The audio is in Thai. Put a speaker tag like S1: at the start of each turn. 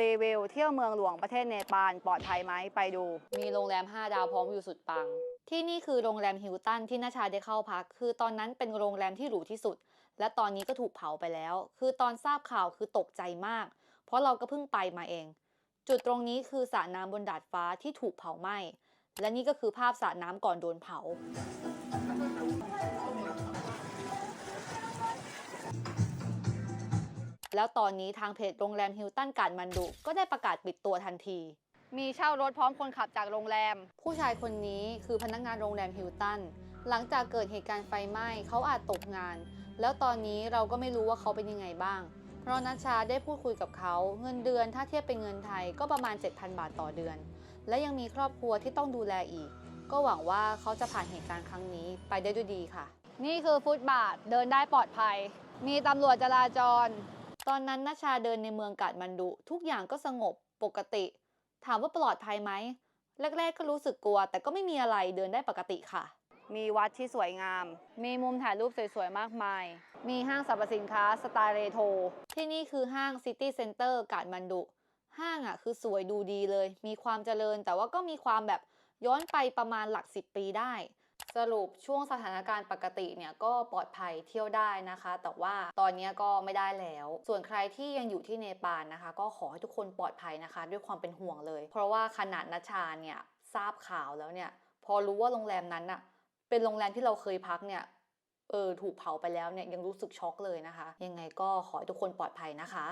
S1: รีวิวเที่ยวเมืองหลวงประเทศเนปาลปลอดภัยไหมไปดู
S2: มีโรงแรม 5 ดาวพร้อมวิวสุดปัง ที่นี่คือโรงแรมฮิลตันที่นาชาได้เข้าพัก คือตอนนั้นเป็นโรงแรมที่หรูที่สุด และตอนนี้ก็ถูกเผาไปแล้ว คือตอนทราบข่าวคือตกใจมาก เพราะเราก็เพิ่งไปมาเอง จุดตรงนี้คือสระน้ำบนดาดฟ้าที่ถูกเผาไหม้และนี่ก็คือภาพสระน้ำก่อนโดนเผา แล้วตอนนี้ทางเพจโรงแรมฮิลตันการมันดุก็ได้ประกาศปิดตัวทันที
S1: มีเช่ารถพร้อมคนขับจากโรงแรม
S2: ผู้ชายคนนี้คือพนักงานโรงแรมฮิลตันหลังจากเกิดเหตุการณ์ไฟไหม้เขาอาจตกงาน แล้วตอนนี้เราก็ไม่รู้ว่าเขาเป็นยังไงบ้าง เพราะนัชชาได้พูดคุยกับเขาเงินเดือนถ้าเทียบเป็นเงินไทยก็ประมาณ 7,000 บาทต่อเดือน และยังมีครอบครัวที่ต้องดูแลอีก ก็หวังว่าเขาจะผ่านเหตุการณ์ครั้งนี้ไปได้ด้วยดีค่ะ
S1: นี่คือฟุตบาทเดินได้ปลอดภัย มีตำรวจจราจร
S2: ตอนนั้นนัชชาเดินในเมืองกาดมันดุ ทุกอย่างก็สงบปกติ ถามว่าปลอดภัยไหมแรกๆก็รู้สึกกลัว แต่ก็ไม่มีอะไรเดินได้ปกติค่ะ
S1: มีวัดที่สวยงาม มีมุมถ่ายรูปสวยๆ มากมาย มีห้างสรรพสินค้าสไตล์เรโทร
S2: ที่นี่คือห้างซิตี้เซ็นเตอร์กาดมันดุ ห้างอะคือสวยดูดีเลย มีความเจริญแต่ว่าก็มีความแบบย้อนไปประมาณหลักสิบปีได้ สรุปช่วงสถานการณ์ปกติเนี่ยก็ปลอดภัยเที่ยวได้นะคะ แต่ว่าตอนนี้ก็ไม่ได้แล้ว ส่วนใครที่ยังอยู่ที่เนปาลนะคะ ก็ขอให้ทุกคนปลอดภัยนะคะ ด้วยความเป็นห่วงเลย เพราะว่าขนาดนัชชาเนี่ยทราบข่าวแล้วเนี่ย พอรู้ว่าโรงแรมนั้นอะเป็นโรงแรมที่เราเคยพักเนี่ยเออถูกเผาไปแล้วเนี่ยยังรู้สึกช็อกเลยนะคะ ยังไงก็ขอให้ทุกคนปลอดภัยนะคะ